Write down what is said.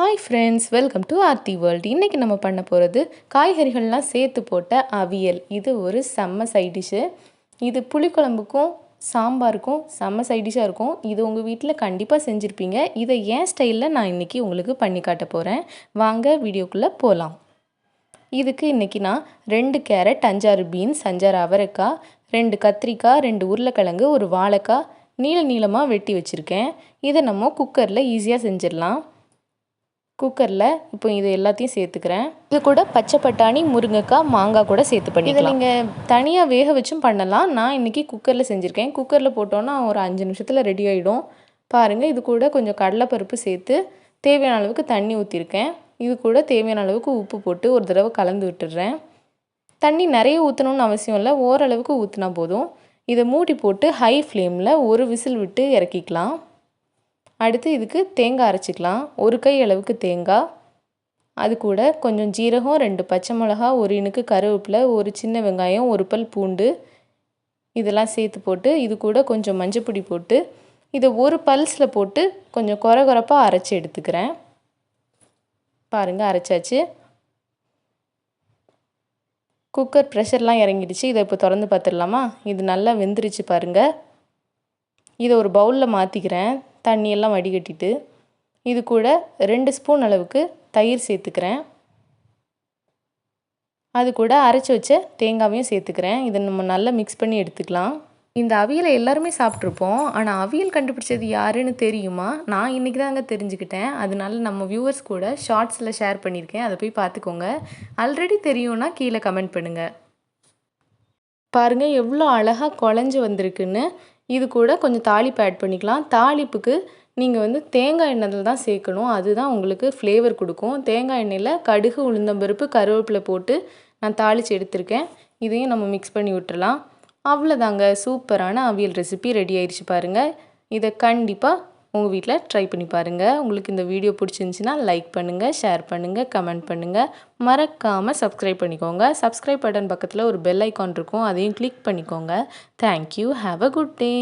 Hi friends welcome to Aarthi world இன்றைக்கி நம்ம பண்ண போகிறது காய்கறிகள்லாம் சேர்த்து போட்ட அவியல். இது ஒரு செம்ம சைடிஷ்ஷு இது புளிக்குழம்புக்கும் சாம்பாருக்கும் செம்ம சைடிஷாக இருக்கும். இது உங்கள் வீட்டில் கண்டிப்பாக செஞ்சுருப்பீங்க. இதை ஏன் ஸ்டைலில் நான் இன்றைக்கி உங்களுக்கு பண்ணி காட்ட போகிறேன் வாங்க வீடியோக்குள்ளே போகலாம் இதுக்கு இன்றைக்கி நான் ரெண்டு கேரட் அஞ்சாறு பீன்ஸ் அஞ்சாறு அவரைக்காய் ரெண்டு கத்திரிக்காய் ரெண்டு உருளைக்கிழங்கு ஒரு வாழைக்காய் நீள நீளமாக வெட்டி வச்சுருக்கேன். இதை நம்ம குக்கரில் ஈஸியாக செஞ்சிடலாம். குக்கரில் இப்போ இது எல்லாத்தையும் சேர்த்துக்கிறேன். இது கூட பச்சை பட்டாணி முருங்கைக்காய் மாங்காய் கூட சேர்த்து பண்ணிக்கலாம். இதை நீங்கள் தனியாக வேக வச்சும் பண்ணலாம். நான் இன்றைக்கி குக்கரில் செஞ்சுருக்கேன். குக்கரில் போட்டோன்னா ஒரு அஞ்சு நிமிஷத்தில் ரெடி ஆகிடும் பாருங்கள் இது கூட கொஞ்சம் கடலைப்பருப்பு சேர்த்து தேவையான அளவுக்கு தண்ணி ஊற்றிருக்கேன் இது கூட தேவையான அளவுக்கு உப்பு போட்டு ஒரு தடவை கலந்து விட்டுடுறேன். தண்ணி நிறைய ஊற்றணும்னு அவசியம் இல்லை. ஓரளவுக்கு ஊற்றினா போதும். இதை மூடி போட்டு ஹை ஃப்ளேமில் ஒரு விசில் விட்டு இறக்கிக்கலாம். அடுத்து இதுக்கு தேங்காய் அரைச்சிக்கலாம். ஒரு கை அளவுக்கு தேங்காய். அது கூட கொஞ்சம் ஜீரகம் ரெண்டு பச்சை மிளகா ஒரு இனுக்கு கருவேப்பிலை ஒரு சின்ன வெங்காயம் ஒரு பல் பூண்டு இதெல்லாம் சேர்த்து போட்டு இது கூட கொஞ்சம் மஞ்சப்பொடி போட்டு இதை ஒரு பல்ஸில் போட்டு கொஞ்சம் குறை குறைப்பாக அரைச்சி எடுத்துக்கிறேன். பாருங்கள் அரைச்சாச்சு. குக்கர் ப்ரெஷர்லாம் இறங்கிடுச்சு. இதை இப்போ திறந்து பார்த்துடலாமா? இது நல்லா வெந்துருச்சு பாருங்கள் இதை ஒரு பவுலில் மாற்றிக்கிறேன் தண்ணியெல்லாம் வடிகட்டிட்டு இது கூட ரெண்டு ஸ்பூன் அளவுக்கு தயிர் சேர்த்துக்கிறேன். அது கூட அரைச்சி வச்ச தேங்காவையும் சேர்த்துக்கிறேன். இதை நம்ம நல்லா மிக்ஸ் பண்ணி எடுத்துக்கலாம். இந்த அவியலை எல்லாருமே சாப்பிட்ருப்போம். ஆனால் அவியல் கண்டுபிடிச்சது யாருன்னு தெரியுமா? நான் இன்றைக்கி தாங்க தெரிஞ்சுக்கிட்டேன். அதனால நம்ம வியூவர்ஸ் கூட ஷார்ட்ஸில் ஷேர் பண்ணியிருக்கேன். அதை போய் பார்த்துக்கோங்க. ஆல்ரெடி தெரியும்னா கீழே கமெண்ட் பண்ணுங்கள் பாருங்கள் எவ்வளோ அழகாக குழஞ்சி வந்திருக்குன்னு. இது கூட கொஞ்சம் தாளிப்பு ஆட் பண்ணிக்கலாம். தாளிப்புக்கு நீங்கள் வந்து தேங்காய் எண்ணெயில் தான் சேர்க்கணும். அதுதான் உங்களுக்கு ஃப்ளேவர் கொடுக்கும். தேங்காய் எண்ணெயில் கடுகு உளுந்தம்பருப்பு கருவேப்பிலை போட்டு நான் தாளித்து எடுத்திருக்கேன். இதையும் நம்ம மிக்ஸ் பண்ணி விட்டுறலாம். அவ்வளோதாங்க சூப்பரான அவியல் ரெசிபி ரெடி ஆயிடுச்சு பாருங்கள் இதை கண்டிப்பாக உங்கள் வீட்டில் ட்ரை பண்ணி பாருங்கள் உங்களுக்கு இந்த வீடியோ பிடிச்சிருந்துச்சின்னா லைக் பண்ணுங்கள் ஷேர் பண்ணுங்கள் கமெண்ட் பண்ணுங்கள் மறக்காமல் சப்ஸ்கிரைப் பண்ணிக்கோங்க. சப்ஸ்கிரைப் பட்டன் பக்கத்தில் ஒரு பெல் ஐக்கான் இருக்கும். அதையும் கிளிக் பண்ணிக்கோங்க. Thank you have a good day